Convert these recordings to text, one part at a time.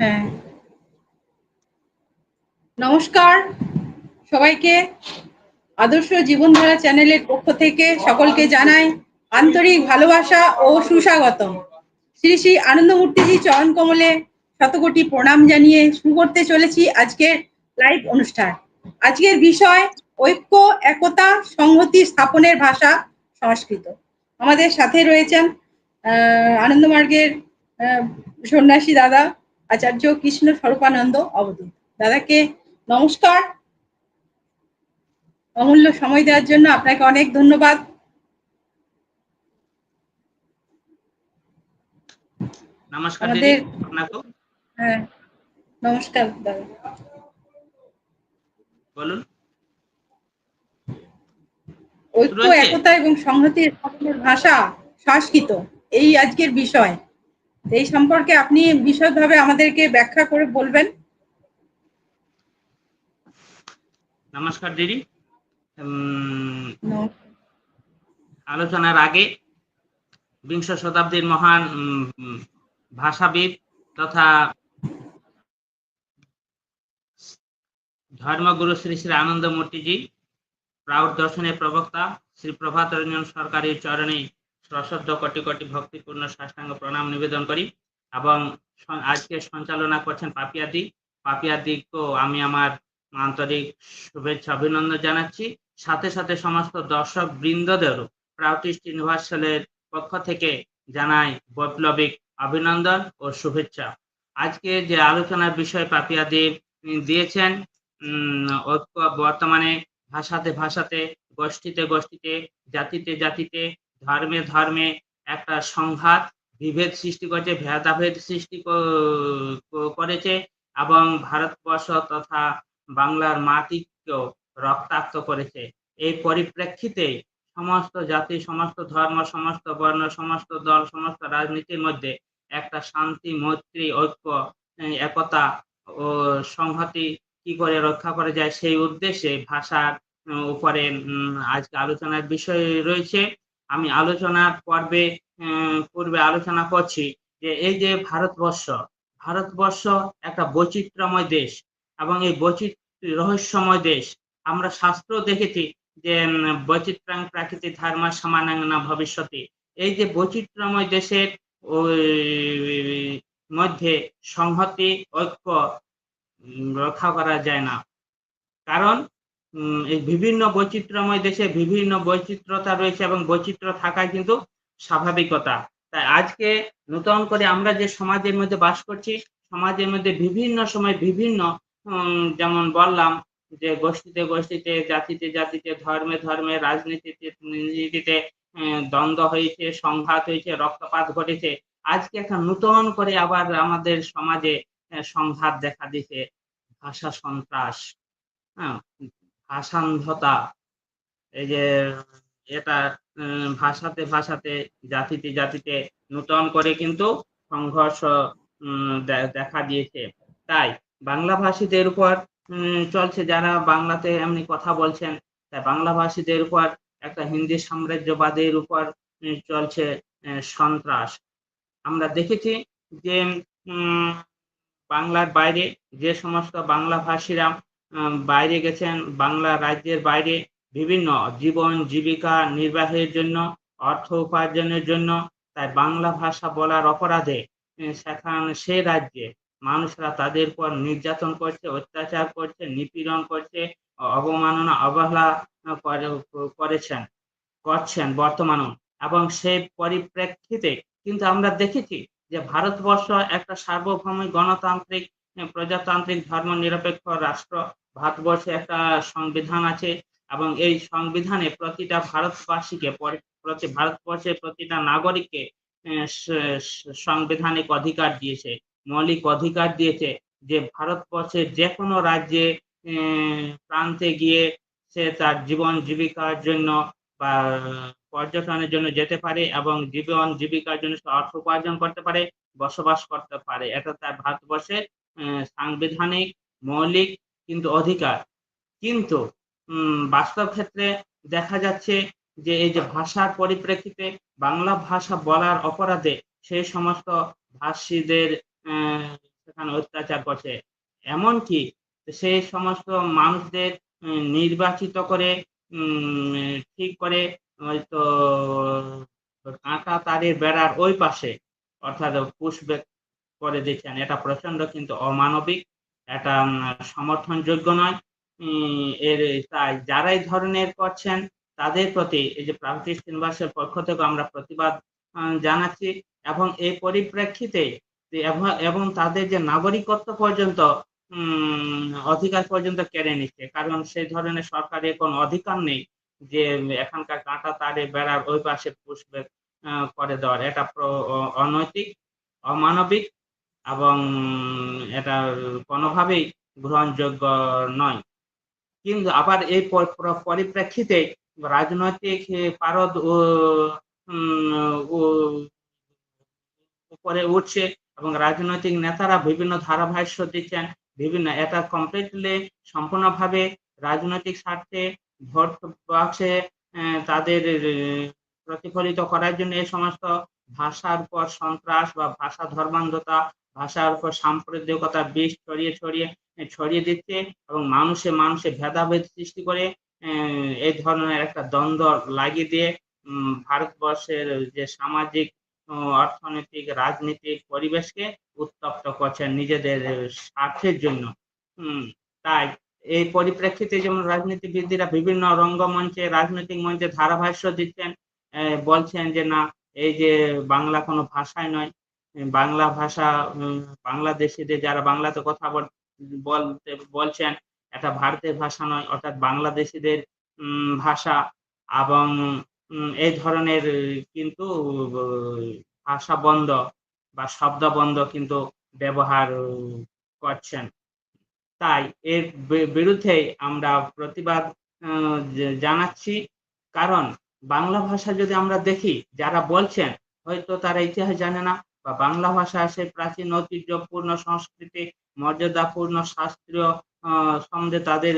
হ্যাঁ। নমস্কার সবাইকে। আদর্শ জীবনধারা চ্যানেলের পক্ষ থেকে সকলকে জানাই আন্তরিক ভালোবাসা ও সুস্বাগতম। শ্রী শ্রী আনন্দমূর্তিজি চরণ কমলে শতকোটি প্রণাম জানিয়ে শুরু করতে চলেছি আজকের লাইভ অনুষ্ঠান। আজকের বিষয় ঐক্য, একতা, সংহতি স্থাপনের ভাষা, সংস্কৃত। আমাদের সাথে রয়েছেন আনন্দমার্গের সন্ন্যাসী দাদা আচার্য কৃষ্ণ স্বরূপানন্দ অবধূত দাদাকে নমস্কার। অমূল্য সময় দেওয়ার জন্য আপনাকে অনেক ধন্যবাদ। নমস্কার আমাদের- হ্যাঁ নমস্কার দাদা। বলুন। ঐক্য একতা এবং সংহতির ভাষা সংস্কৃত। এই আজকের বিষয়। এই সম্পর্কে আপনি বিশদভাবে আমাদেরকে ব্যাখ্যা করে বলবেন। নমস্কার দিদি। আলোচনার আগে বিংশ শতাব্দীর মহান ভাষাবিদ তথা ধর্মগুরু শ্রী শ্রী আনন্দ মূর্তিজি প্রাউড দর্শনের প্রবক্তা শ্রী প্রভাত রঞ্জন সরকারের চরণে সশ্রদ্ধ কোটি কোটি ভক্তিপূর্ণ সাষ্টাঙ্গ প্রণাম নিবেদন করি এবং আজকে সঞ্চালনা করছেন পাপিয়াদি। পাপিয়াদিকেও আমি আমার আন্তরিক শুভেচ্ছা অভিনন্দন জানাচ্ছি। সাথে সাথে সমস্ত দর্শক বৃন্দদেরও প্রাউটিস্ট ইউনিভার্সালের পক্ষ থেকে জানাই বৈপ্লবিক অভিনন্দন ও শুভেচ্ছা। আজকে যে আলোচনার বিষয় পাপিয়াদি দিয়েছেন বর্তমানে ভাষাতে ভাষাতে, গোষ্ঠীতে গোষ্ঠীতে, জাতিতে জাতিতে ধর্মে ধর্মে একটা সংঘাত, বিভেদ সৃষ্টি করেছে, ভেদাভেদ সৃষ্টি করেছে এবং ভারতবর্ষ তথা বাংলার মাটিকেও রক্তাক্ত করেছে। এই পরিপ্রেক্ষিতে সমস্ত জাতি, সমস্ত ধর্ম, সমস্ত বর্ণ, সমস্ত দল, সমস্ত রাজনীতির মধ্যে একটা শান্তি, মৈত্রী, ঐক্য একতা ও সংহতি কি করে রক্ষা করা যায় সেই উদ্দেশ্যে ভাষার উপরে আজকে আলোচনার বিষয় রয়েছে। আমি আলোচনার পর্বে পূর্বে আলোচনা করছি যে এই যে ভারতবর্ষ ভারতবর্ষ একটা বৈচিত্র্যময় দেশ এবং এই বৈচিত্র্য রহস্যময় দেশ। আমরা শাস্ত্র দেখেছি যে উম, বৈচিত্র্যাং প্রাকৃতিক ধর্ম সমানাঙ্গনা ভবিষ্যতে। এই যে বৈচিত্র্যময় দেশের মধ্যে সংহতি ঐক্য রক্ষা করা যায় না। কারণ এই বিভিন্ন বৈচিত্র্যময় দেশে বিভিন্ন বৈচিত্র্যতা রয়েছে এবং বৈচিত্র্য থাকায় কিন্তু স্বাভাবিকতা। তাই আজকে নতুন করে আমরা যে সমাজের মধ্যে বাস করছি, সমাজের মধ্যে বিভিন্ন সময় বিভিন্ন যেমন বললাম যে গোষ্ঠীতে গোষ্ঠীতে, জাতিতে জাতিতে, ধর্মে ধর্মে, রাজনীতিতে নীতিতে দ্বন্দ্ব হয়েছে, সংঘাত হয়েছে, রক্তপাত ঘটেছে। আজকে একটা নতুন করে আবার আমাদের সমাজে সংঘাত দেখা দিছে ভাষা সন্ত্রাস। হ্যাঁ ভাষান্ধতা। এই যে, এটা ভাষাতে ভাষাতে, জাতিতে জাতিতে নূতন করে কিন্তু সংঘর্ষ দেখা দিয়েছে। তাই বাংলা ভাষীদের উপর চলছে যারা বাংলাতে এমনি কথা বলছেন, তাই বাংলা ভাষীদের উপর একটা হিন্দি সাম্রাজ্যবাদের উপর চলছে সন্ত্রাস। আমরা দেখেছি যে বাংলার বাইরে যে সমস্ত বাংলা ভাষীরা বাইরে গেছেন, বাংলা রাজ্যের বাইরে বিভিন্ন জীবন, জীবিকা নির্বাহের জন্য, অর্থ উপার্জনের জন্য, তাই বাংলা ভাষা বলার অপরাধে সেখানে সে রাজ্যে মানুষরা তাদের উপর নির্যাতন করছে, অত্যাচার করছে, নিপীড়ন করছে অবমাননা, অবহেলা করে- করেছেন, করছেন বর্তমানেও। এবং সেই পরিপ্রেক্ষিতে কিন্তু আমরা দেখেছি যে ভারতবর্ষ একটা সার্বভৌমিক গণতান্ত্রিক প্রজাতান্ত্রিক ধর্ম নিরপেক্ষ রাষ্ট্র। ভারতবর্ষে একটা সংবিধান আছে এবং এই সংবিধানে প্রতিটা ভারতবাসীকে পরি- প্রতি ভারতবর্ষের প্রতিটা নাগরিককে সাংবিধানিক অধিকার দিয়েছে, মৌলিক অধিকার দিয়েছে যে ভারতবর্ষের যে কোনো রাজ্যে প্রান্তে গিয়ে সে তার জীবন জীবিকার জন্য বা পর্যটনের জন্য যেতে পারে এবং জীবন জীবিকার জন্য অর্থ উপার্জন করতে পারে, বসবাস করতে পারে। এটা তার ভারতবর্ষের সাংবিধানিক, মৌলিক কিন্তু অধিকার। কিন্তু বাস্তব ক্ষেত্রে দেখা যাচ্ছে যে এই যে ভাষার পরিপ্রেক্ষিতে বাংলা ভাষা বলার অপরাধে সেই সমস্ত ভাষীদের সেখানে অত্যাচার করছে। এমনকি সেই সমস্ত মানুষদের নির্বাচিত করে ঠিক করে হয়তো কাঁটা তারের বেড়ার ওই পাশে অর্থাৎ পুষব্যাক করে দিচ্ছেন। এটা প্রচণ্ড কিন্তু অমানবিক এটা সমর্থনযোগ্য নয়। এর, তাই যারা এই ধরনের করছেন, তাদের প্রতি এই যে প্রাকৃতিক নিবাসের পক্ষ থেকে আমরা প্রতিবাদ জানাচ্ছি এবং এই পরিপ্রেক্ষিতে এবং তাদের যে নাগরিকত্ব পর্যন্ত অধিকার পর্যন্ত কেড়ে নিচ্ছে। কারণ সেই ধরনের সরকারের কোনো অধিকার নেই যে, এখানকার কাঁটা তারে বেড়ার ওই পাশে পুষবে করে দেওয়ার। এটা অনৈতিক, অমানবিক এবং এটা কোনোভাবেই গ্রহণযোগ্য নয়। কিন্তু আবার এই পরিপ্রেক্ষিতে রাজনৈতিক পারদ উপরে উঠছে এবং রাজনৈতিক নেতারা বিভিন্ন ধারাভাষ্য দিচ্ছেন, বিভিন্ন এটা কমপ্লিটলি সম্পূর্ণভাবে রাজনৈতিক স্বার্থে ভোট বাক্সে তাদের প্রতিফলিত করার জন্য এই সমস্ত ভাষার উপর সন্ত্রাস বা ভাষা ধর্মান্ধতা ভাষার উপর সাম্প্রদায়িকতা বিষ ছড়িয়ে ছড়িয়ে ছড়িয়ে দিচ্ছে এবং মানুষে মানুষে ভেদাভেদ সৃষ্টি করে এই ধরনের একটা দ্বন্দ্ব লাগিয়ে দিয়ে ভারতবর্ষের যে সামাজিক অর্থনৈতিক, রাজনৈতিক পরিবেশকে উত্তপ্ত করছেন নিজেদের স্বার্থের জন্য। তাই এই পরিপ্রেক্ষিতে যেমন রাজনীতিবিদরা বিভিন্ন রঙ্গমঞ্চে, রাজনৈতিক মঞ্চে ধারাভাষ্য দিচ্ছেন বলছেন যে না, এই যে বাংলা কোনো ভাষায় নয় বাংলা ভাষা বাংলাদেশিদের যারা বাংলাতে কথা বল- বলতে, বলছেন, এটা ভারতের ভাষা নয়, অর্থাৎ বাংলাদেশিদের ভাষা এবং এই ধরনের কিন্তু, ভাষা বন্ধ বা শব্দ বন্ধ কিন্তু ব্যবহার করছেন। তাই এর বিরুদ্ধে আমরা প্রতিবাদ জানাচ্ছি। কারণ বাংলা ভাষা যদি আমরা দেখি, যারা বলছেন, হয়তো তারা ইতিহাস জানে না। বা বাংলা ভাষা সে প্রাচীন ঐতিহ্যপূর্ণ সংস্কৃতি, মর্যাদাপূর্ণ শাস্ত্রীয় সম্বন্ধে তাদের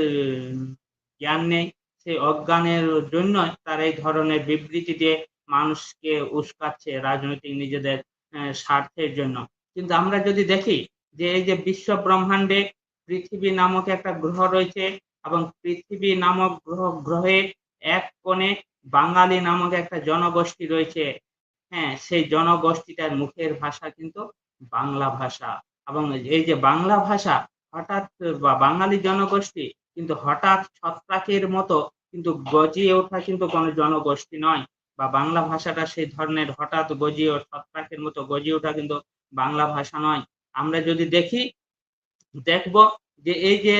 জ্ঞান নেই। সেই অজ্ঞানের জন্য তার এই ধরনের বিবৃতি দিয়ে মানুষকে উস্কাচ্ছে রাজনৈতিক নিজেদের স্বার্থের জন্য। কিন্তু আমরা যদি দেখি যে এই যে বিশ্ব ব্রহ্মাণ্ডে পৃথিবী নামক একটা গ্রহ রয়েছে এবং পৃথিবী নামক গ্রহ, গ্রহে এক কোণে বাঙালি নামক একটা জনগোষ্ঠী রয়েছে হ্যাঁ সেই জনগোষ্ঠীটার মুখের ভাষা কিন্তু বাংলা ভাষা। এবং এই যে বাংলা ভাষা, হঠাৎ বা বাঙালি জনগোষ্ঠী কিন্তু হঠাৎ ছত্রাকের মতো কিন্তু গজিয়ে ওঠা কিন্তু কোনো জনগোষ্ঠী নয়। বা বাংলা ভাষাটা সেই ধরনের হঠাৎ গজিয়ে, ছত্রাকের মতো গজিয়ে ওঠা কিন্তু বাংলা ভাষা নয়। আমরা যদি দেখি, দেখব যে এই যে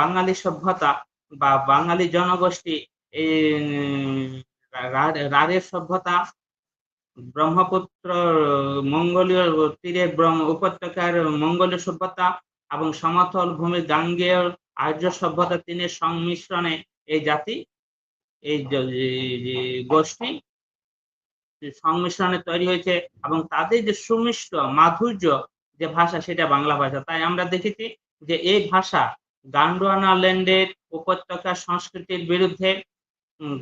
বাঙালি সভ্যতা বা বাঙালি জনগোষ্ঠী, এই রাঢ়ের সভ্যতা ব্রহ্মপুত্র মঙ্গোলীয় তীরে উপত্যকার মঙ্গোলীয় সভ্যতা এবং সমতল ভূমি গাঙ্গেয় আর্য সভ্যতা তিনের সংমিশ্রণে এই জাতি এই গোষ্ঠী সংমিশ্রণে তৈরি হয়েছে এবং তাদের যে সুমিষ্ট মাধুর্য যে ভাষা সেটা বাংলা ভাষা। তাই আমরা দেখেছি যে এই ভাষা গান্ডোয়ানা ল্যান্ডের উপত্যকা সংস্কৃতির বিরুদ্ধে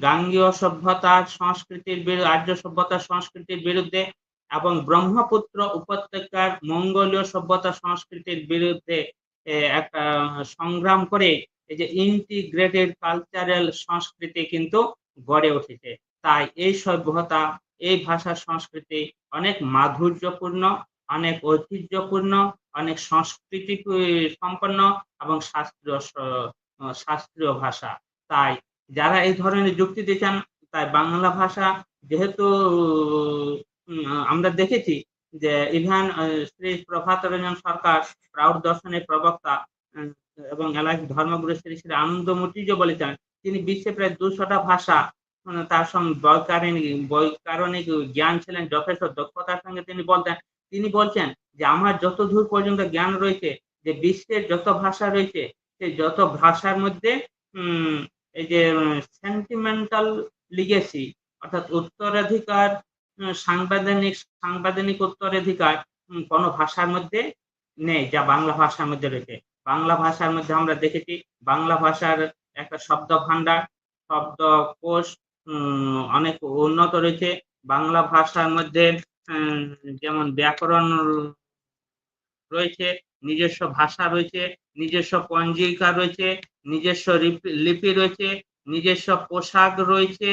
গাঙ্গীয় সভ্যতার সংস্কৃতির বিরুদ্ধে, আর্য সভ্যতার সংস্কৃতির বিরুদ্ধে এবং ব্রহ্মপুত্র উপত্যকার মঙ্গোলীয় সভ্যতা সংস্কৃতির বিরুদ্ধে একটা সংগ্রাম করে এই যে ইন্টিগ্রেটেড কালচারাল সংস্কৃতি কিন্তু গড়ে উঠেছে। তাই এই সভ্যতা, এই ভাষা সংস্কৃতি অনেক মাধুর্যপূর্ণ, অনেক ঐতিহ্যপূর্ণ, অনেক সংস্কৃতি সম্পন্ন এবং শাস্ত্রীয় শাস্ত্রীয় ভাষা। তাই যারা এই ধরনের যুক্তি দিচ্ছেন তাই বাংলা ভাষা যেহেতু আমরা দেখেছি যে ইভান শ্রী প্রভাত রঞ্জন সরকার প্রাউড দর্শনের প্রবক্তা এবং এলাকা ধর্মগুরু শ্রী শ্রী আনন্দমূর্তি যে বলেছেন তিনি বিশ্বে প্রায় দুশোটা ভাষা তার সঙ্গে বৈকারণিক বৈকারণিক জ্ঞান ছিলেন, যথেষ্ট দক্ষতার সঙ্গে তিনি বলতেন। তিনি বলছেন যে, আমার যত দূর পর্যন্ত জ্ঞান রয়েছে, যে বিশ্বের যত ভাষা রয়েছে সেই যত ভাষার মধ্যে এই যে সেন্টিমেন্টাল লিগেসি অর্থাৎ উত্তরাধিকার সাংবিধানিক সাংবিধানিক উত্তরাধিকার কোনো ভাষার মধ্যে নেই যা বাংলা ভাষার মধ্যে রয়েছে। বাংলা ভাষার মধ্যে আমরা দেখেছি বাংলা ভাষার একটা শব্দ ভান্ডার শব্দকোষ উম, অনেক উন্নত রয়েছে। বাংলা ভাষার মধ্যে যেমন ব্যাকরণ রয়েছে নিজস্ব ভাষা রয়েছে নিজস্ব পঞ্জিকা রয়েছে নিজস্ব লিপি- রয়েছে, নিজস্ব পোশাক রয়েছে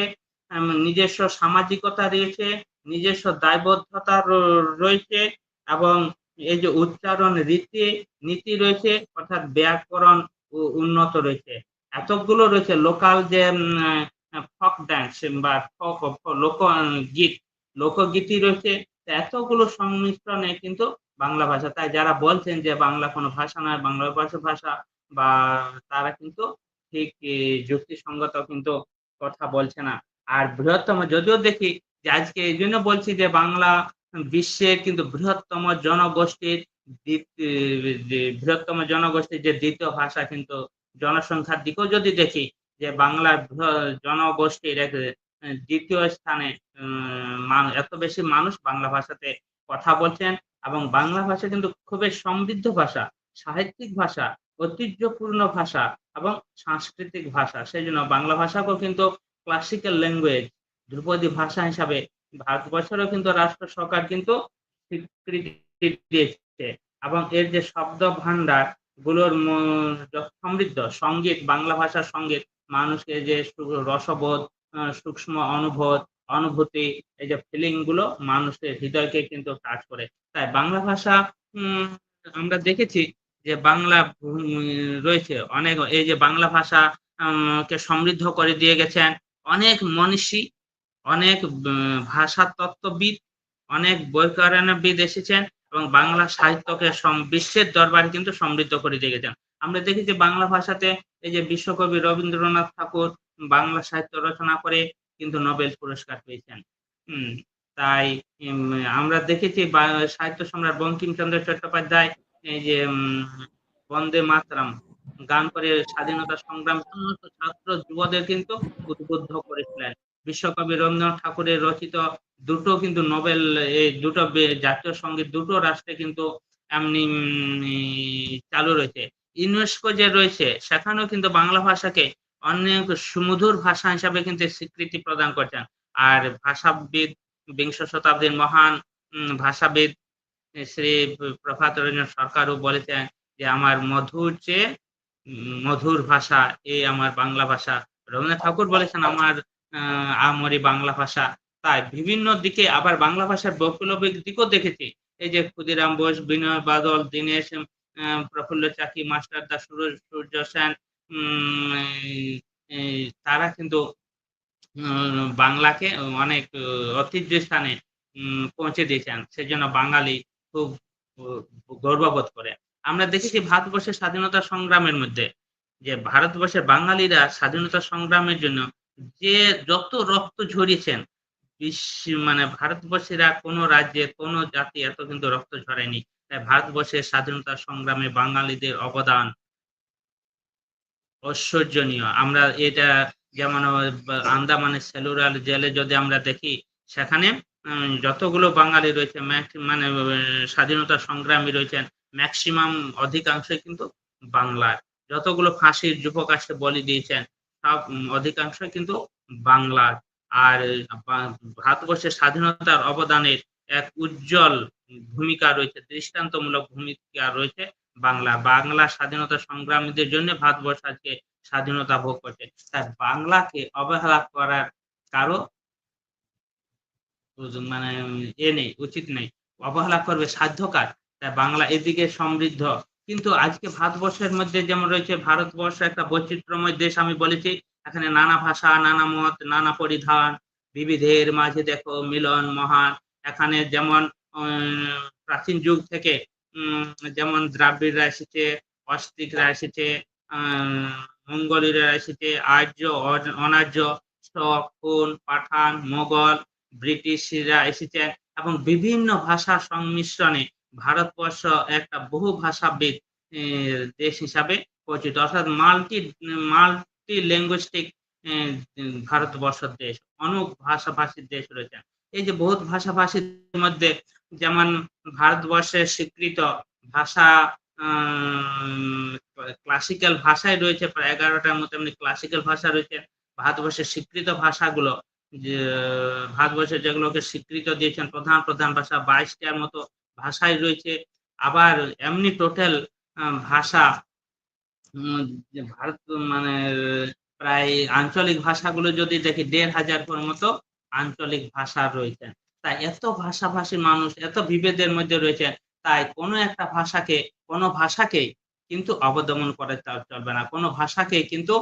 নিজস্ব সামাজিকতা রয়েছে, নিজস্ব দায়বদ্ধতা রয়েছে এবং এই যে উচ্চারণ রীতি, নীতি রয়েছে, অর্থাৎ ব্যাকরণ উন্নত রয়েছে। এতগুলো রয়েছে, লোকাল যে ফক ড্যান্স বা ফক লোক, গীত লোকগীতি রয়েছে এতগুলো সংমিশ্রণে কিন্তু বাংলা ভাষা, তাই যারা বলছেন যে বাংলা কোনো ভাষা নয়, বাংলা ভাষা ভাষা বা তারা কিন্তু ঠিক যুক্তিসঙ্গত কিন্তু কথা বলছে না। আর বৃহত্তম, যদিও দেখি যে আজকে এই জন্য বলছি যে বাংলা বিশ্বের কিন্তু বৃহত্তম জনগোষ্ঠীর বৃহত্তম জনগোষ্ঠীর যে দ্বিতীয় ভাষা কিন্তু জনসংখ্যার দিকেও যদি দেখি যে বৃহ- জনগোষ্ঠীর দ্বিতীয় স্থানে এত বেশি মানুষ বাংলা ভাষাতে কথা বলছেন এবং বাংলা ভাষা কিন্তু খুবই সমৃদ্ধ ভাষা, সাহিত্যিক ভাষা। ঐতিহ্যপূর্ণ ভাষা এবং সাংস্কৃতিক ভাষা। সেই জন্য বাংলা ভাষাকেও কিন্তু ক্লাসিক্যাল ল্যাঙ্গুয়েজ ধ্রুপদী ভাষা হিসাবে ভারতবর্ষেরও কিন্তু রাষ্ট্র সরকার কিন্তু স্বীকৃতি দিয়েছে এবং এর যে শব্দ ভান্ডারগুলোর সমৃদ্ধ, সংগীত, বাংলা ভাষার সংগীত, মানুষকে যে রসবোধ সূক্ষ্ম অনুভূত, অনুভূতি, এই যে ফিলিংগুলো মানুষের হৃদয়কে কিন্তু টাচ করে। তাই বাংলা ভাষা আমরা দেখেছি যে বাংলা রয়েছে, অনেক, এই যে বাংলা ভাষা কে সমৃদ্ধ করে দিয়ে গেছেন। অনেক মনীষী, অনেক ভাষা তত্ত্ববিদ অনেক বৈকারণবিদ এসেছেন এবং বাংলা সাহিত্যকে বিশ্বের দরবারে কিন্তু সমৃদ্ধ করে দিয়ে গেছেন। আমরা দেখেছি বাংলা ভাষাতে এই যে বিশ্বকবি রবীন্দ্রনাথ ঠাকুর বাংলা সাহিত্য রচনা করে কিন্তু নোবেল পুরস্কার পেয়েছেন। তাই আমরা দেখেছি সাহিত্য সম্রাট বঙ্কিমচন্দ্র চট্টোপাধ্যায় এই যে বন্দে মাতরাম, গান করে স্বাধীনতা সংগ্রাম সমস্ত ছাত্র যুবদের কিন্তু উদ্বুদ্ধ করেছিলেন। বিশ্বকবি রবীন্দ্রনাথ ঠাকুরের রচিত দুটো কিন্তু নোবেল, এই দুটো জাতীয় সংগীত দুটো রাষ্ট্রে কিন্তু এমনি চালু রয়েছে। ইউনেস্কো যে রয়েছে, সেখানেও কিন্তু বাংলা ভাষাকে অনেক সুমধুর ভাষা হিসাবে কিন্তু স্বীকৃতি প্রদান করছেন। আর ভাষাবিদ, বিংশ শতাব্দীর মহান ভাষাবিদ শ্রী প্রভাত রঞ্জন সরকারও বলেছেন যে আমার মধুর চেয়ে মধুর ভাষা এই আমার বাংলা ভাষা। রবীন্দ্রনাথ ঠাকুর বলেছেন আমার আহ, আমারই বাংলা ভাষা। তাই বিভিন্ন দিকে আবার বাংলা ভাষার বৈপ্লবিক দিকও দেখেছি। এই যে ক্ষুদিরাম বোস বিনয় বাদল দীনেশ প্রফুল্ল চাকি মাস্টার দাস সুরজ সূর্য সেন তারা কিন্তু বাংলাকে অনেক ঐতিহ্য স্থানে পৌঁছে দিয়েছেন। সেজন্য বাঙালি খুব গর্ববোধ করে। আমরা দেখেছি ভারতবর্ষের স্বাধীনতা সংগ্রামের মধ্যে যে ভারতবর্ষের বাঙালিরা স্বাধীনতা সংগ্রামের জন্য যে যত রক্ত ঝরিয়েছেন মানে ভারতবর্ষের কোনো রাজ্যে কোনো জাতি এত কিন্তু রক্ত ঝরেনি। তাই ভারতবর্ষের স্বাধীনতা সংগ্রামে বাঙালিদের অবদান ঐশ্বর্যনীয় আমরা এটা যেমন আন্দামানের সেলুলার জেলে যদি আমরা দেখি, সেখানে যতগুলো বাঙালি রয়েছে মানে স্বাধীনতা সংগ্রামী রয়েছেন ম্যাক্সিমাম অধিকাংশই কিন্তু বাংলার। যতগুলো ফাঁসির যুবক যুবকাশে বলি দিয়েছেন সব উম, অধিকাংশই কিন্তু বাংলার। আর ভারতবর্ষের স্বাধীনতার অবদানের এক উজ্জ্বল ভূমিকা রয়েছে দৃষ্টান্তমূলক ভূমিকা রয়েছে বাংলা। বাংলা স্বাধীনতা সংগ্রামীদের জন্য ভারতবর্ষ আজকে স্বাধীনতা ভোগ করছে। তাই বাংলাকে অবহেলা করার কারও মানে এ নেই, উচিত নেই। অবহেলা করবে সাধ্যকার তাই বাংলা এদিকে সমৃদ্ধ। কিন্তু আজকে ভারতবর্ষের মধ্যে যেমন রয়েছে, ভারতবর্ষ একটা বৈচিত্র্যময় দেশ, আমি বলেছি, এখানে নানা ভাষা, নানা মত, নানা পরিধান, বিবিধের মাঝে দেখো মিলন মহান। এখানে যেমন প্রাচীন যুগ থেকে যেমন দ্রাবিড়রা এসেছে অস্তিকরা এসেছে মঙ্গলীরা এসেছে, আর্য, অন- অনার্য, শক পাঠান, মোগল ব্রিটিশরা এসেছেন এবং বিভিন্ন ভাষা সংমিশ্রণে ভারতবর্ষ একটা বহু ভাষাবিদ দেশ হিসাবে পরিচিত। অর্থাৎ মাল্টি মাল্টি ল্যাঙ্গুয়েস্টিক ভারতবর্ষ দেশ, অনেক ভাষাভাষীর দেশ রয়েছে। এই যে বহুত ভাষাভাষীর মধ্যে যেমন ভারতবর্ষের স্বীকৃত ভাষা ক্লাসিক্যাল ভাষায় রয়েছে, প্রায় এগারোটার মতো এমনি ক্লাসিক্যাল ভাষা রয়েছে। ভারতবর্ষের স্বীকৃত ভাষাগুলো যে ভারতবর্ষের যেগুলোকে স্বীকৃত দিয়েছেন, প্রধান প্রধান ভাষা বাইশটার মতো ভাষাই রয়েছে। আবার এমনি টোটাল ভাষা ভারত মানে প্রায় আঞ্চলিক ভাষাগুলো যদি দেখি, দেড় হাজার মতো আঞ্চলিক ভাষা রয়েছে। তাই এত ভাষাভাষী মানুষ, এত বিভেদের মধ্যে রয়েছে, তাই কোনো একটা ভাষাকে, কোনো ভাষাকেই কিন্তু অবদমন করে চলবে না। কোনো ভাষাকে কিন্তু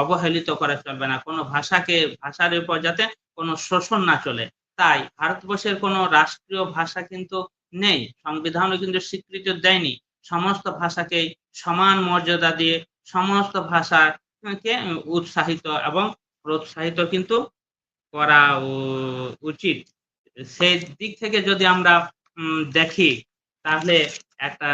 অবহেলিত করা চলবে না। কোনো ভাষাকে, ভাষার উপর যাতে কোনো শোষণ না চলে। তাই ভারতবর্ষের কোনো রাষ্ট্রীয় ভাষা কিন্তু নেই, সংবিধানও কিন্তু স্বীকৃতি দেয়নি। সমস্ত ভাষাকেই সমান মর্যাদা দিয়ে সমস্ত ভাষাকে উৎসাহিত এবং প্রোৎসাহিত কিন্তু করা উচিত। সেই দিক থেকে যদি আমরা দেখি, তাহলে একটা,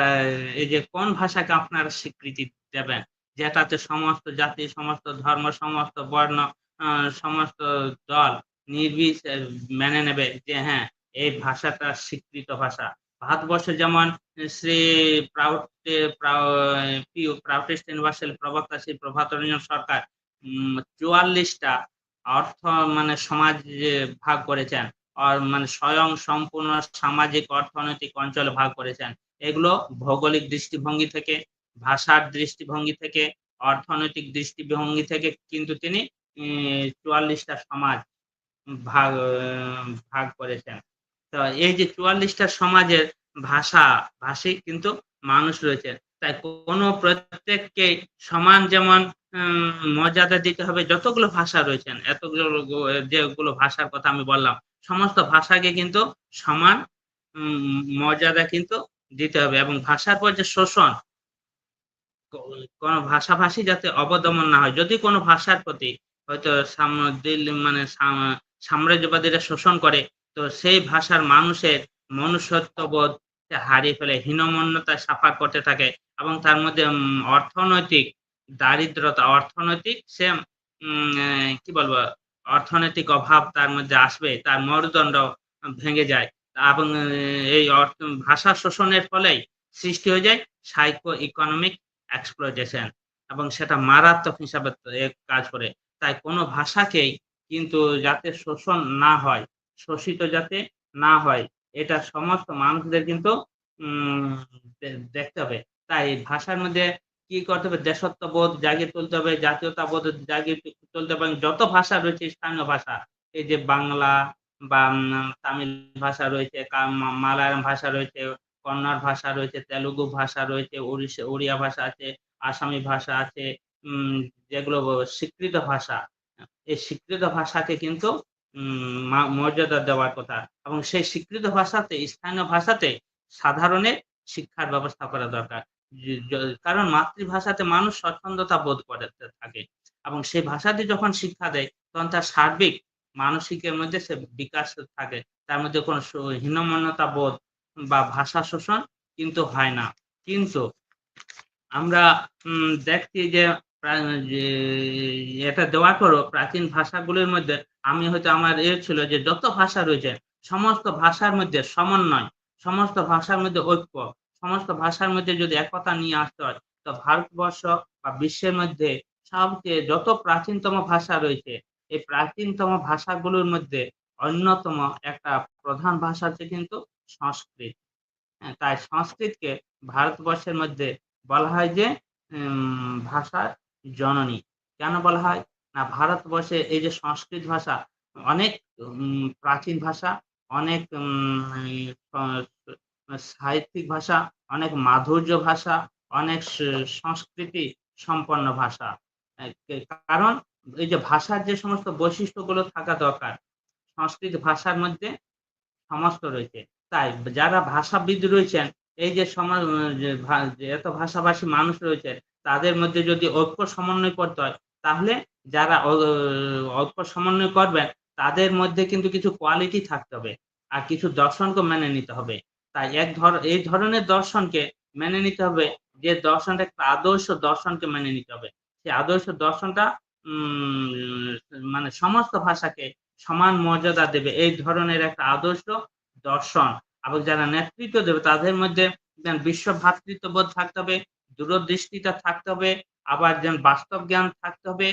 এই যে কোন ভাষাকে আপনার স্বীকৃতি দেবেন? যেটাতে সমস্ত জাতি, সমস্ত ধর্ম, সমস্ত বর্ণ সমস্ত দল নির্বিশেষে মেনে নেবে যে হ্যাঁ এই ভাষাটা স্বীকৃত ভাষা। ভারতবর্ষে যেমন শ্রী প্রাউড প্রাউটেস্ট ইউনিভার্সাল প্রবক্তা শ্রী প্রভাত রঞ্জন সরকার চুয়াল্লিশটা অর্থ মানে সমাজ ভাগ করেছেন, আর মানে স্বয়ং সম্পূর্ণ সামাজিক অর্থনৈতিক অঞ্চল ভাগ করেছেন। এগুলো ভৌগোলিক দৃষ্টিভঙ্গি থেকে ভাষার দৃষ্টিভঙ্গি থেকে, অর্থনৈতিক দৃষ্টিভঙ্গি থেকে কিন্তু তিনি চুয়াল্লিশটা সমাজ ভাগ ভাগ করেছেন। তো এই যে চুয়াল্লিশটা সমাজের ভাষা ভাষিক কিন্তু মানুষ রয়েছে। তাই কোনো প্রত্যেককে সমান যেমন মর্যাদা দিতে হবে, যতগুলো ভাষা রয়েছেন, এতগুলো যেগুলো ভাষার কথা আমি বললাম, সমস্ত ভাষাকে কিন্তু সমান মর্যাদা কিন্তু দিতে হবে এবং ভাষার পর যে শোষণ কোনো ভাষাভাষী যাতে অবদমন না হয়। যদি কোনো ভাষার প্রতি হয়তো মানে সাম- সাম্রাজ্যবাদীরা শোষণ করে, তো সেই ভাষার মানুষের মনুষ্যত্ববোধ হারিয়ে ফেলে হীনমন্যতা সাফার করতে থাকে এবং তার মধ্যে অর্থনৈতিক দারিদ্রতা, অর্থনৈতিক সে কি বলব, অর্থনৈতিক অভাব তার মধ্যে আসবে, তার মরুদণ্ড ভেঙে যায় এবং এই ভাষা শোষণের ফলেই সৃষ্টি হয়ে যায় সাইকো ইকোনমিক এক্সপ্লোইটেশন এবং সেটা মারাত্মক হিসাবে কাজ করে। তাই কোনো ভাষাকেই কিন্তু যাতে শোষণ না হয়, শোষিত যাতে না হয়, এটা সমস্ত মানুষদের কিন্তু দেখতে হবে। তাই ভাষার মধ্যে কি করতে হবে? দেশত্ববোধ জাগিয়ে তুলতে হবে, জাতীয়তাবোধ জাগিয়ে তুলতে হবে যত ভাষা রয়েছে, স্থানীয় ভাষা, এই যে বাংলা বা তামিল ভাষা রয়েছে মালায়ালাম ভাষা রয়েছে কন্নড় ভাষা রয়েছে, তেলুগু ভাষা রয়েছে উড়িষ্যা উড়িয়া ভাষা আছে, আসামি ভাষা আছে যেগুলো স্বীকৃত ভাষা। এই স্বীকৃত ভাষাকে কিন্তু মর্যাদা দেওয়ার কথা। এবং সেই স্বীকৃত ভাষাতে, স্থানীয় ভাষাতে সাধারণের শিক্ষার ব্যবস্থা করা দরকার। কারণ মাতৃভাষাতে মানুষ স্বচ্ছন্দতা বোধ করে, থাকে। এবং সেই ভাষাতে যখন শিক্ষা দেয়, তখন তার সার্বিক, মানসিকের মধ্যে সে বিকাশ থাকে। তার মধ্যে কোনো হীনমন্যতা বোধ বা ভাষা শোষণ কিন্তু হয় না। কিন্তু আমরা দেখছি যে, এটা দেওয়ার পরও প্রাচীন ভাষাগুলোর মধ্যে আমি হয়তো আমার এ ছিল যে যত ভাষা রয়েছে, সমস্ত ভাষার মধ্যে সমন্বয়, সমস্ত ভাষার মধ্যে ঐক্য, সমস্ত ভাষার মধ্যে যদি একতা নিয়ে আসতে হয়, তো ভারতবর্ষ বা বিশ্বের মধ্যে সবচেয়ে যত প্রাচীনতম ভাষা রয়েছে, এই প্রাচীনতম ভাষাগুলোর মধ্যে অন্যতম একটা প্রধান ভাষা হচ্ছে কিন্তু সংস্কৃত। হ্যাঁ, তাই সংস্কৃতকে ভারতবর্ষের মধ্যে বলা হয় যে ভাষার জননী। কেন বলা হয়? না ভারতবর্ষে এই যে সংস্কৃত ভাষা অনেক প্রাচীন ভাষা অনেক সাহিত্যিক ভাষা অনেক মাধুর্য ভাষা অনেক সংস্কৃতি সম্পন্ন ভাষা। কারণ এই যে ভাষার যে সমস্ত বৈশিষ্ট্যগুলো থাকা দরকার সংস্কৃত ভাষার মধ্যে সমস্ত রয়েছে। তাই যারা ভাষাবিদ রয়েছেন, এই যে সমাজ এত ভাষাভাষী মানুষ রয়েছে তাদের মধ্যে যদি ঐক্য সমন্বয় করতে হয়, তাহলে যারা ঐক্য সমন্বয় করবেন, তাদের মধ্যে কিন্তু কিছু কোয়ালিটি থাকতে হবে আর কিছু দর্শনকে মেনে নিতে হবে। তাই এক ধর, এই ধরনের দর্শনকে মেনে নিতে হবে, যে দর্শনটা একটা আদর্শ দর্শনকে মেনে নিতে হবে। সেই আদর্শ দর্শনটা মানে সমস্ত ভাষাকে সমান মর্যাদা দেবে, এই ধরনের একটা আদর্শ দর্শন। এবং যারা নেতৃত্ব দেবে, তাদের মধ্যে বিশ্ব ভ্রাতৃত্ববোধ থাকতে হবে, দূরদৃষ্টিটা থাকতে হবে, আবার যেন বাস্তব জ্ঞান থাকতে হবে,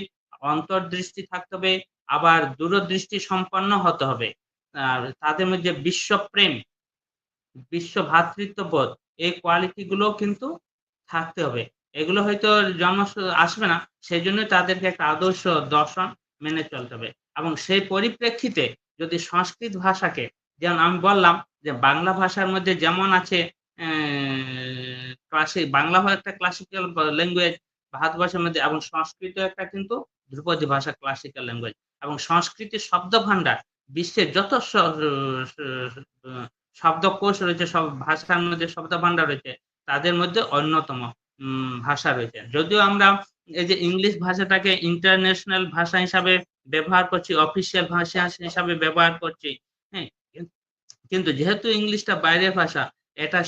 অন্তর্দৃষ্টি থাকতে হবে, আবার দূরদৃষ্টি সম্পন্ন হতে হবে। আর তাদের মধ্যে বিশ্বপ্রেম বিশ্ব ভ্রাতৃত্ববোধ এই কোয়ালিটি গুলো কিন্তু থাকতে হবে। এগুলো হয়তো জন্ম আসবে না সেই জন্য তাদেরকে একটা আদর্শ দর্শন মেনে চলতে হবে। এবং সেই পরিপ্রেক্ষিতে যদি সংস্কৃত ভাষাকে যেমন আমি বললাম যে বাংলা ভাষার মধ্যে যেমন আছে ক্লাসিক বাংলা একটা ক্লাসিক্যাল ল্যাঙ্গুয়েজ ভারতবর্ষের মধ্যে এবং সংস্কৃত একটা কিন্তু ধ্রুপদী ভাষা ক্লাসিক্যাল ল্যাঙ্গুয়েজ এবং সংস্কৃতির শব্দ ভান্ডার বিশ্বের যত শব্দকোষ রয়েছে, সব ভাষার মধ্যে শব্দ ভান্ডার রয়েছে, তাদের মধ্যে অন্যতম ভাষা রয়েছে। যদিও আমরা এই যে ইংলিশ ভাষাটাকে ইন্টারন্যাশনাল ভাষা হিসাবে ব্যবহার করছি অফিসিয়াল ভাষা হিসাবে ব্যবহার করছি হ্যাঁ কিন্তু যেহেতু ইংলিশটা বাইরের ভাষা, এটা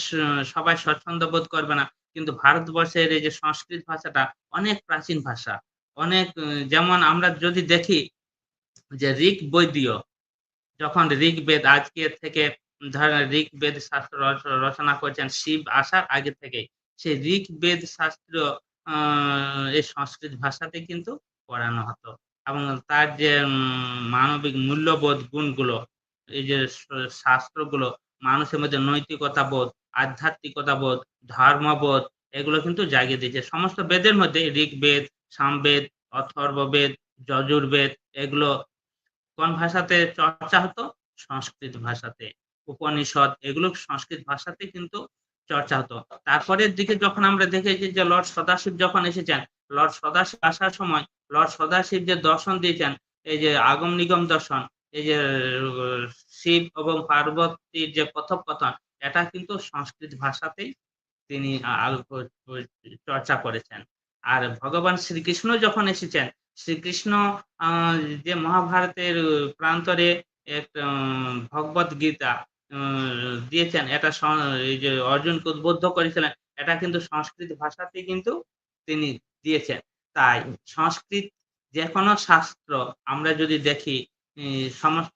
সবাই স্বচ্ছন্দ বোধ করবে না। কিন্তু ভারতবর্ষের এই যে সংস্কৃত ভাষাটা অনেক প্রাচীন ভাষা। অনেক যেমন আমরা যদি দেখি যে ঋক বৈদীয় যখন ঋগ্বেদ আজকে থেকে ধরেন ঋগ্বেদ শাস্ত্র রচ- রচনা করেছেন শিব আসার আগে থেকে সেই ঋগ্বেদ শাস্ত্র এই সংস্কৃত ভাষাতে কিন্তু পড়ানো হতো। এবং তার যে মানবিক মূল্যবোধ গুণগুলো এই যে শাস্ত্রগুলো, মানুষের মধ্যে নৈতিকতা বোধ আধ্যাত্মিকতা বোধ ধর্মবোধ, এগুলো কিন্তু জাগিয়ে দিয়েছে। সমস্ত বেদের মধ্যে ঋগ্বেদ, সামবেদ, অথর্ববেদ, যজুর্বেদ, এগুলো কোন ভাষাতে চর্চা হতো? সংস্কৃত ভাষাতে। উপনিষদ, এগুলো সংস্কৃত ভাষাতে কিন্তু চর্চা হতো। তারপরের দিকে যখন আমরা দেখেছি যে লর্ড সদাশিব যখন এসেছেন, লর্ড সদাশিব আসার সময়, লর্ড সদাশিব যে দর্শন দিয়েছেন, এই যে আগম নিগম দর্শন এই যে, শিব এবং পার্বতীর যে কথোপকথন, এটা কিন্তু সংস্কৃত ভাষাতেই তিনি চর্চা করেছেন। আর ভগবান শ্রীকৃষ্ণ যখন এসেছেন, শ্রীকৃষ্ণ যে মহাভারতের প্রান্তরে এক ভগবত গীতা দিয়েছেন, এটা এই যে অর্জুনকে উদ্বুদ্ধ করেছিলেন, এটা কিন্তু সংস্কৃত ভাষাতে কিন্তু তিনি দিয়েছেন। তাই সংস্কৃত যে কোনো শাস্ত্র আমরা যদি দেখি সমস্ত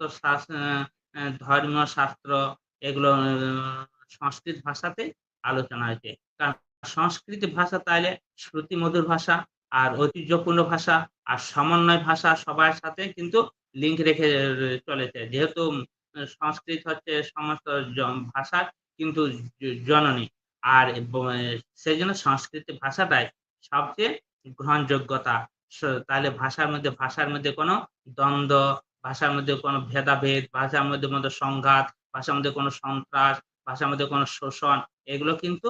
ধর্মীয় শাস্ত্র এগুলো সংস্কৃত ভাষাতে আলোচনা হয়েছে। কারণ সংস্কৃত ভাষা তাহলে শ্রুতি মধুর ভাষা আর ঐতিহ্যপূর্ণ ভাষা আর সমন্বয় ভাষা সবার সাথে কিন্তু লিঙ্ক রেখে চলেছে। যেহেতু সংস্কৃত হচ্ছে সমস্ত ভাষার কিন্তু জননী। আর সেই জন্য সংস্কৃত ভাষাটাই সবচেয়ে গ্রহণযোগ্যতা। তাহলে ভাষার মধ্যে ভাষার মধ্যে কোনো দ্বন্দ্ব ভাষার মধ্যে কোনো ভেদাভেদ, ভাষার মধ্যে মধ্যে সংঘাত, ভাষার মধ্যে কোনো সন্ত্রাস, ভাষার মধ্যে কোনো শোষণ, এগুলো কিন্তু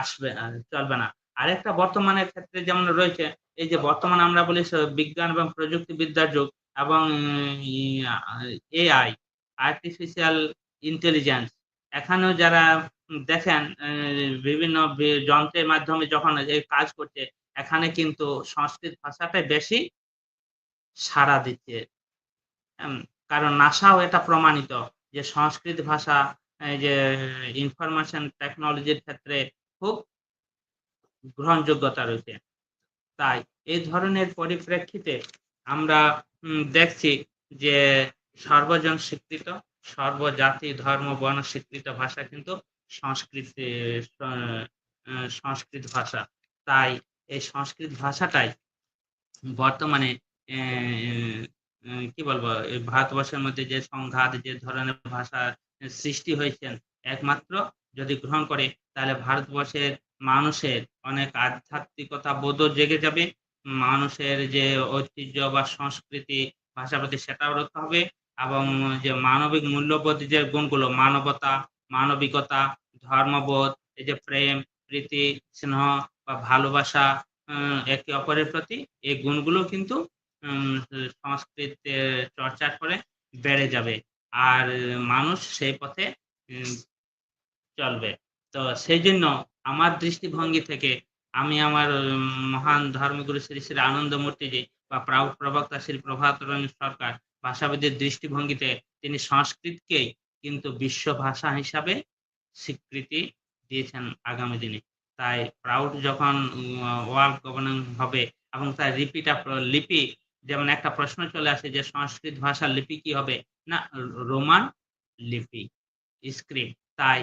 আসবে চলবে না। আরেকটা বর্তমানের ক্ষেত্রে যেমন রয়েছে, এই যে বর্তমানে আমরা বলি বিজ্ঞান এবং প্রযুক্তিবিদ্যার যুগ এবং এআই আর্টিফিশিয়াল ইন্টেলিজেন্স এখানেও যারা দেখেন বিভিন্ন যন্ত্রের মাধ্যমে যখন এই কাজ করছে, এখানে কিন্তু সংস্কৃত ভাষাটাই বেশি সাড়া দিচ্ছে। কারণ নাসাও এটা প্রমাণিত যে সংস্কৃত ভাষা যে ইনফরমেশন টেকনোলজির ক্ষেত্রে খুব গ্রহণযোগ্যতা রয়েছে। তাই এই ধরনের পরিপ্রেক্ষিতে আমরা দেখছি যে সর্বজন স্বীকৃত, সর্বজাতি, ধর্ম, বর্ণ স্বীকৃত ভাষা কিন্তু সংস্কৃত সংস্কৃত ভাষা। তাই এই সংস্কৃত ভাষাটাই বর্তমানে কি বলব, এই ভারতবর্ষের মধ্যে যে সংঘাত, যে ধরনের ভাষা সৃষ্টি হয়েছেন, একমাত্র যদি গ্রহণ করে, তাহলে ভারতবর্ষের মানুষের অনেক আধ্যাত্মিকতা বোধও জেগে যাবে, মানুষের যে ঐতিহ্য বা সংস্কৃতি, ভাষা প্রতি সেটাও রক্ষা হবে, এবং যে মানবিক মূল্যবোধ যে গুণগুলো, মানবতা, মানবিকতা, ধর্মবোধ, এই যে প্রেম, প্রীতি, স্নেহ বা ভালোবাসা একে অপরের প্রতি, এই গুণগুলো কিন্তু সংস্কৃতে চর্চা করে বেড়ে যাবে। আর মানুষ সেই পথে চলবে। তো সেই জন্য আমার দৃষ্টিভঙ্গি থেকে আমি আমার মহান ধর্মগুরু শ্রী শ্রী আনন্দমূর্তিজি বা প্রাউড প্রবক্তা শ্রী প্রভাত রঞ্জন সরকার ভাষাবিদের দৃষ্টিভঙ্গিতে তিনি সংস্কৃতকেই কিন্তু বিশ্ব ভাষা হিসাবে স্বীকৃতি দিয়েছেন আগামী দিনে। তাই প্রাউড যখন ওয়ার্ল্ড গভর্নিং হবে এবং তার প্র- লিপি যেমন একটা প্রশ্ন চলে আসে যে সংস্কৃত ভাষার লিপি কি হবে? না রোমান লিপি স্ক্রিপ্ট। তাই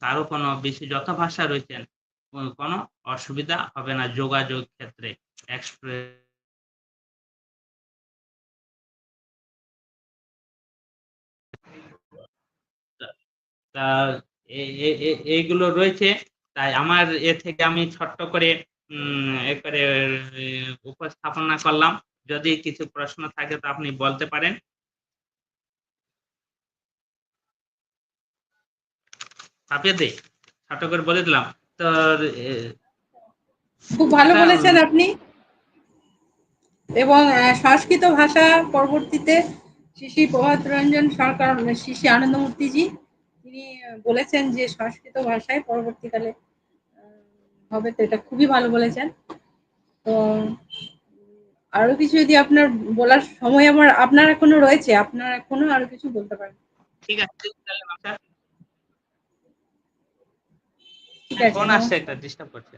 কারও কোনো বেশি যত ভাষা রয়েছেন। কোনো অসুবিধা হবে না যোগাযোগ ক্ষেত্রে। এক্সপ্রেস তা এইগুলো রয়েছে। তাই আমার এ থেকে আমি ছোট্ট করে আহ, উপস্থাপনা করলাম। যদি কিছু প্রশ্ন থাকে তো আপনি বলতে পারেন। ছাপিয়ে দে ছোট করে বলে দিলাম। তো খুব ভালো বলেছেন আপনি। এবং সংস্কৃত ভাষা পরবর্তীতে শ্রী প্রভাত রঞ্জন সরকার শ্রী শ্রী আনন্দমূর্তিজি তিনি বলেছেন যে সংস্কৃত ভাষায় পরবর্তীকালে হবে তো এটা খুবই ভালো বলেছেন। তো আরও কিছু যদি আপনার বলার সময় আমার আপনার এখনও রয়েছে আপনার এখনও আরও কিছু বলতে পারেন। ঠিক আছে তাহলে ঠিক আছে ফোন আসছে একটা ডিস্টার্ব করছে।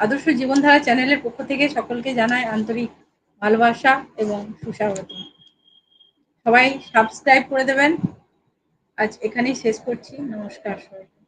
আদর্শ জীবনধারা চ্যানেলের পক্ষ থেকে সকলকে জানায় আন্তরিক ভালোবাসা এবং সুস্বাগত। সবাই সাবস্ক্রাইব করে দেবেন। আজ এখানেই শেষ করছি। নমস্কার সবাই